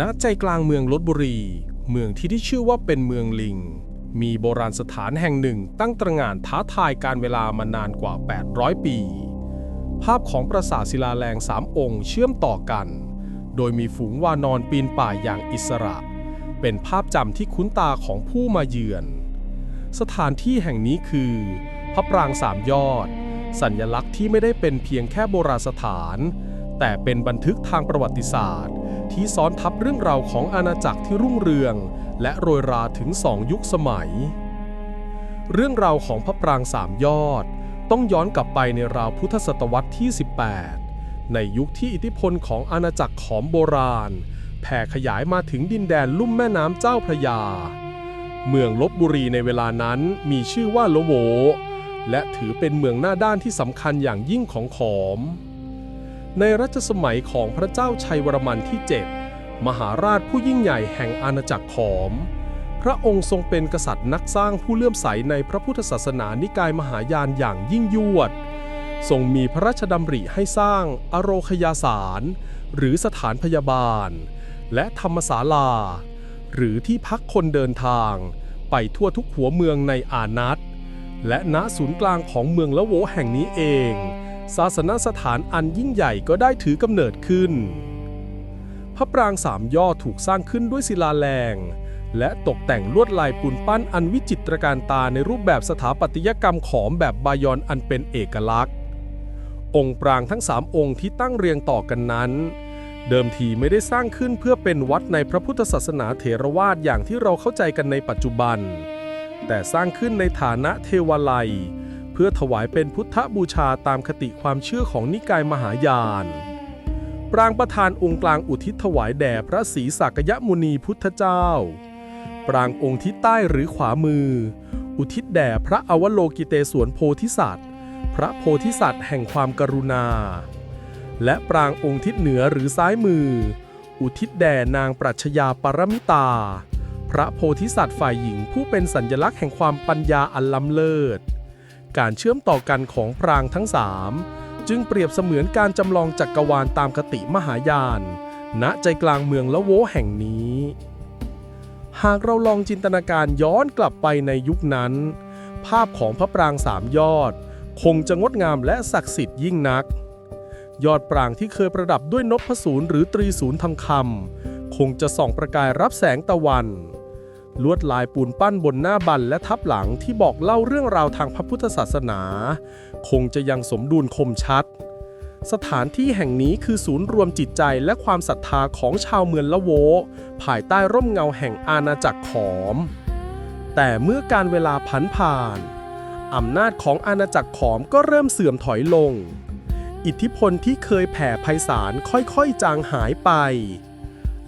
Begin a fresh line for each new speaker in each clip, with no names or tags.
ณใจกลางเมืองลบบุรี เมืองที่ได้ชื่อว่าเป็นเมืองลิง มีโบราณสถานแห่งหนึ่งตั้งตระหง่านท้าทายการเวลามานานกว่า 800 ปี ภาพของปราสาทศิลาแรงสามองค์เชื่อมต่อกัน โดยมีฝูงวานอนปีนป่ายอย่างอิสระ เป็นภาพจำที่คุ้นตาของผู้มาเยือน สถานที่แห่งนี้คือ พระปรางสามยอด สัญลักษณ์ที่ไม่ได้เป็นเพียงแค่โบราณสถาน แต่เป็นบันทึกทางประวัติศาสตร์ ที่ซ้อนทับเรื่องราวของอาณาจักรที่รุ่งเรือง และโรยราถึงสองยุคสมัย เรื่องราวของพระปรางสามยอด ต้องย้อนกลับไปในราวพุทธศตวรรษที่ 18 ในยุคที่อิทธิพลของอาณาจักรขอมโบราณ แผ่ขยายมาถึงดินแดนลุ่มแม่น้ำเจ้าพระยา เมืองลบบุรีในเวลานั้นมีชื่อว่าโลโวและถือเป็นเมืองหน้าด้านที่สำคัญอย่างยิ่งของขอม ในรัชสมัยของพระเจ้าชัยวรมันที่ 7 มหาราชผู้ยิ่งใหญ่แห่งอาณาจักรขอม พระองค์ทรงเป็นกษัตริย์นักสร้างผู้เลื่อมใสในพระพุทธศาสนานิกายมหายานอย่างยิ่งยวด ทรงมีพระราชดำริให้สร้างอโรคยาสาร หรือสถานพยาบาล และธรรมศาลา หรือที่พักคนเดินทาง ไปทั่วทุกหัวเมืองในอานัตและณศูนย์กลางของเมืองละโวแห่งนี้เอง ศาสนสถานอันยิ่งใหญ่ก็ได้ถือกำเนิดขึ้น พระปรางสามยอดถูกสร้างขึ้นด้วยศิลาแรง และตกแต่งลวดลายปูนปั้นอันวิจิตรการตาในรูปแบบสถาปัตยกรรมขอมแบบบายอนอันเป็นเอกลักษณ์ องค์ปรางทั้งสามองค์ที่ตั้งเรียงต่อกันนั้น เดิมทีไม่ได้สร้างขึ้นเพื่อเป็นวัดในพระพุทธศาสนาเถรวาทอย่างที่เราเข้าใจกันในปัจจุบัน แต่สร้างขึ้นในฐานะเทวาลัย พื่อถวายเป็นพุทธบูชาตามคติความเชื่อของนิกายมหายาน ปรางประธานองค์กลางอุทิศถวายแด่พระศรีสักยมุนีพุทธเจ้า ปรางองค์ทิศใต้หรือขวามือ อุทิศแด่พระอวโลกิเตศวนโพธิสัตว์ พระโพธิสัตว์แห่งความกรุณา และปรางองค์ทิศเหนือหรือซ้ายมือ อุทิศแด่นางปรัชญาปรมิตา พระโพธิสัตว์ฝ่ายหญิงผู้เป็นสัญลักษณ์แห่งความปัญญาอันล้ำเลิศ การเชื่อมต่อกันของปรางทั้งสามจึงเปรียบเสมือนการจำลองจักกรวาลตามคติมหายาน ณใจกลางเมืองละโวแห่งนี้ หากเราลองจินตนาการย้อนกลับไปในยุคนั้น ภาพของพระปรางสามยอด คงจะงดงามและศักดิ์สิทธิ์ยิ่งนัก ยอดปรางที่เคยประดับด้วยนพศูนย์หรือตรีศูนย์ทองคำคงจะส่องประกายรับแสงตะวัน ลวดลายปูนปั้นบนหน้าบันและทับหลังที่บอกเล่าเรื่องราวทางพระพุทธศาสนา คงจะยังสมดุลคมชัด สถานที่แห่งนี้คือศูนย์รวมจิตใจและความศรัทธาของชาวเมืองละโว ภายใต้ร่มเงาแห่งอาณาจักรขอม แต่เมื่อการเวลาผันผ่านอำนาจของอาณาจักรขอมก็เริ่มเสื่อมถอยลง อิทธิพลที่เคยแผ่ไพศาลค่อยๆจางหายไป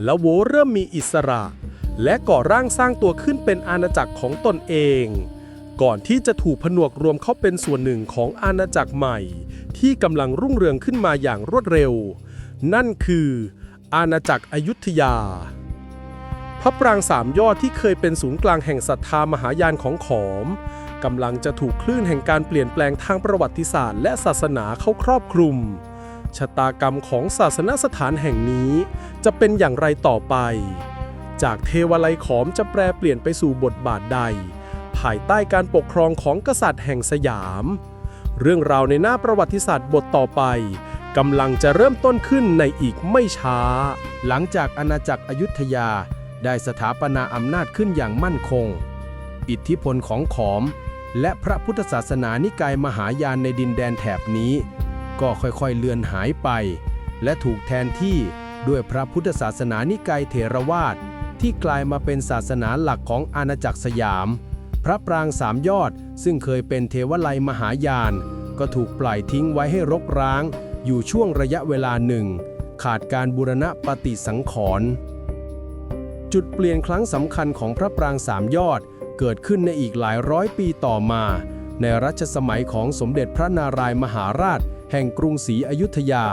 ละโวเริ่มมีอิสระ และก่อร่างสร้างตัวขึ้นเป็นอาณาจักรของตนเอง ก่อนที่จะถูกผนวกรวมเข้าเป็นส่วนหนึ่งของอาณาจักรใหม่ ที่กำลังรุ่งเรืองขึ้นมาอย่างรวดเร็ว นั่นคือ อาณาจักรอยุธยา พระปรางสามยอดที่เคยเป็นศูนย์กลางแห่งศรัทธามหายานของขอมกำลังจะถูกคลื่นแห่งการเปลี่ยนแปลงทางประวัติศาสตร์ และศาสนาเข้าครอบคลุม ชะตากรรมของศาสนสถานแห่งนี้ จะเป็นอย่างไรต่อไป จากเทวาลัยขอมจะแปลเปลี่ยนไปสู่บทบาทใด ภายใต้การปกครองของกษัตริย์แห่งสยาม เรื่องราวในหน้าประวัติศาสตร์บทต่อไปกำลังจะเริ่มต้นขึ้นในอีกไม่ช้า
หลังจากอาณาจักรอยุธยาได้สถาปนาอำนาจขึ้นอย่างมั่นคง อิทธิพลของขอม และพระพุทธศาสนานิกายมหายานในดินแดนแถบนี้ ก็ค่อยๆเลือนหายไป และถูกแทนที่ด้วยพระพุทธศาสนานิกายเถรวาท ที่กลายมาเป็นศาสนาหลักของอาณาจักรสยาม พระปรางสามยอดซึ่งเคยเป็นเทวไลยมหายาน ก็ถูกปล่อยทิ้งไว้ให้รกร้าง อยู่ช่วงระยะเวลาหนึ่ง ขาดการบูรณะปฏิสังขรณ์จุดเปลี่ยนครั้งสำคัญของพระปรางสามยอดเกิดขึ้นในอีกหลายร้อยปีต่อมา ในรัชสมัยของสมเด็จพระนารายมหาราช แห่งกรุงศรีอยุธยา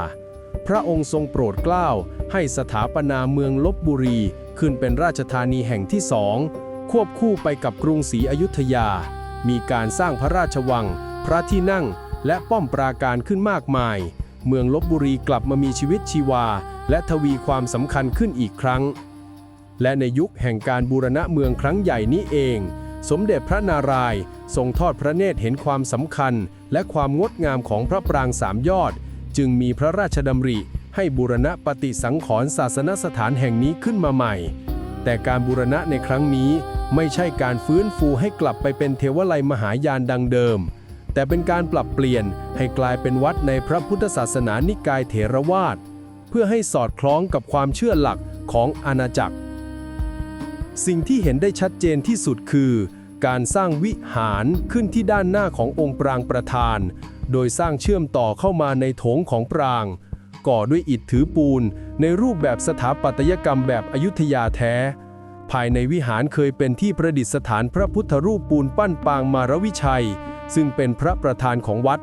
พระองค์ทรงโปรดเกล้าให้สถาปนาเมืองลบบุรี ขึ้นเป็นราชธานีแห่งที่สอง ควบคู่ไปกับกรุงศรีอยุธยา มีการสร้างพระราชวัง พระที่นั่ง และป้อมปราการขึ้นมากมาย เมืองลบบุรีกลับมามีชีวิตชีวา และทวีความสำคัญขึ้นอีกครั้ง และในยุคแห่งการบูรณะเมืองครั้งใหญ่นี้เอง สมเด็จพระนารายณ์ทรงทอดพระเนตรเห็นความสำคัญ และความงดงามของพระปรางสามยอด จึงมีพระราชดำริ ให้บูรณะปฏิสังขรณ์ศาสนสถานแห่งนี้ขึ้นมาใหม่ แต่การบูรณะในครั้งนี้ไม่ใช่การฟื้นฟูให้กลับไปเป็นเทวไลยมหายานดังเดิม แต่เป็นการปรับเปลี่ยนให้กลายเป็นวัดในพระพุทธศาสนานิกายเถรวาท เพื่อให้สอดคล้องกับความเชื่อหลักของอาณาจักร สิ่งที่เห็นได้ชัดเจนที่สุดคือ การสร้างวิหารขึ้นที่ด้านหน้าขององค์ปรางประธาน โดยสร้างเชื่อมต่อเข้ามาในโถงของปราง ก่อด้วยอิฐถือปูน ในรูปแบบสถาปัตยกรรมแบบอยุธยาแท้ ภายในวิหารเคยเป็นที่ประดิษฐานพระพุทธรูปปูนปั้นปางมารวิชัย ซึ่งเป็นพระประธานของวัด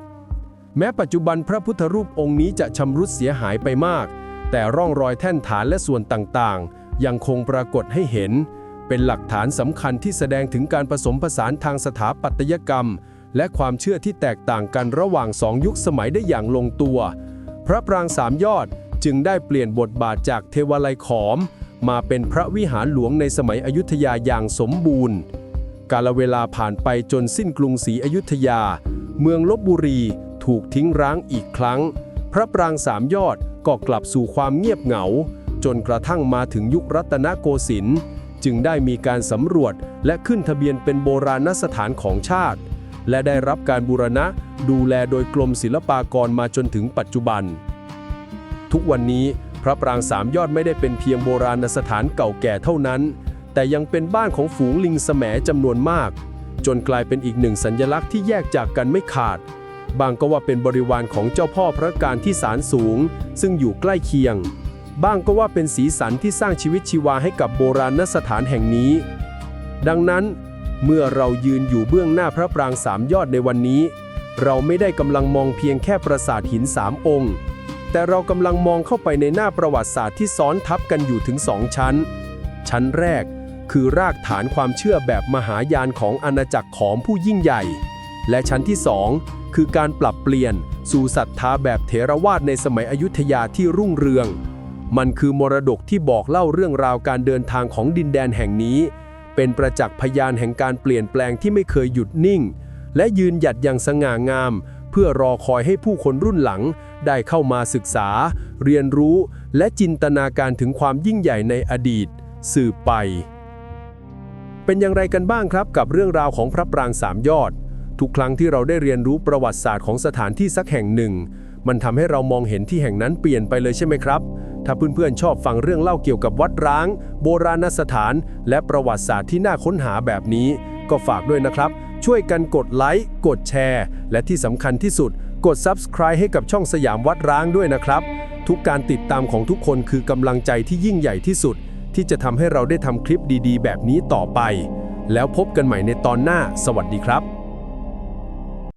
แม้ปัจจุบันพระพุทธรูปองค์นี้จะชำรุดเสียหายไปมาก แต่ร่องรอยแท่นฐานและส่วนต่างๆ ยังคงปรากฏให้เห็น เป็นหลักฐานสำคัญที่แสดงถึงการผสมผสานทางสถาปัตยกรรม และความเชื่อที่แตกต่างกันระหว่างสองยุคสมัยได้อย่างลงตัว พระปรางสามยอดจึงได้เปลี่ยนบทบาทจากเทวาลัยขอม มาเป็นพระวิหารหลวงในสมัยอยุธยาอย่างสมบูรณ์ กาลเวลาผ่านไปจนสิ้นกรุงศรีอยุธยา เมืองลบบุรีถูกทิ้งร้างอีกครั้ง พระปรางสามยอดก็กลับสู่ความเงียบเหงา จนกระทั่งมาถึงยุครัตนโกสินทร์ จึงได้มีการสำรวจและขึ้นทะเบียนเป็นโบราณสถานของชาติ และได้รับการบูรณะดูแลโดยกรมศิลปากรมาจนถึงปัจจุบัน ทุกวันนี้พระปรางสามยอดไม่ได้เป็นเพียงโบราณสถานเก่าแก่เท่านั้น แต่ยังเป็นบ้านของฝูงลิงแสมจำนวนมาก จนกลายเป็นอีกหนึ่งสัญลักษณ์ที่แยกจากกันไม่ขาด บางก็ว่าเป็นบริวารของเจ้าพ่อพระการที่ศาลสูง ซึ่งอยู่ใกล้เคียง บ้างก็ว่าเป็นสีสันที่สร้างชีวิตชีวาให้กับโบราณสถานแห่งนี้ ดังนั้นเมื่อเรายืนอยู่เบื้องหน้าพระปรางสามยอดในวันนี้ เราไม่ได้กำลังมองเพียงแค่ปราสาทหินสามองค์ แต่เรากำลังมองเข้าไปในหน้าประวัติศาสตร์ที่ซ้อนทับกันอยู่ถึงสองชั้น ชั้นแรกคือรากฐานความเชื่อแบบมหายานของอาณาจักรของผู้ยิ่งใหญ่ และชั้นที่สองคือการปรับเปลี่ยนสู่ศรัทธาแบบเถรวาทในสมัยอยุธยาที่รุ่งเรือง มันคือมรดกที่บอกเล่าเรื่องราวการเดินทางของดินแดนแห่งนี้ เป็นประจักษ์พยานแห่งการเปลี่ยนแปลงที่ไม่เคยหยุดนิ่ง และยืนหยัดอย่างสง่างาม เพื่อรอคอยให้ผู้คนรุ่นหลัง ได้เข้ามาศึกษา เรียนรู้ และจินตนาการถึงความยิ่งใหญ่ในอดีต สืบไป เป็นอย่างไรกันบ้างครับกับเรื่องราวของพระปรางสามยอด ทุกครั้งที่เราได้เรียนรู้ประวัติศาสตร์ของสถานที่สักแห่งหนึ่ง มันทำให้เรามองเห็นที่แห่งนั้นเปลี่ยนไปเลยใช่ไหมครับ ถ้าเพื่อนๆชอบฟังเรื่องเล่าเกี่ยวกับวัดร้าง โบราณสถาน และประวัติศาสตร์ที่น่าค้นหาแบบนี้ ก็ฝากด้วยนะครับ ช่วยกันกดไลค์ กดแชร์ และที่สำคัญที่สุด กด Subscribe ให้กับช่องสยามวัดร้างด้วยนะครับ ทุกการติดตามของทุกคนคือกำลังใจที่ยิ่งใหญ่ที่สุด ที่จะทำให้เราได้ทำคลิปดีๆ แบบนี้ต่อไป แล้วพบกันใหม่ในตอนหน้า สวัสดีครับ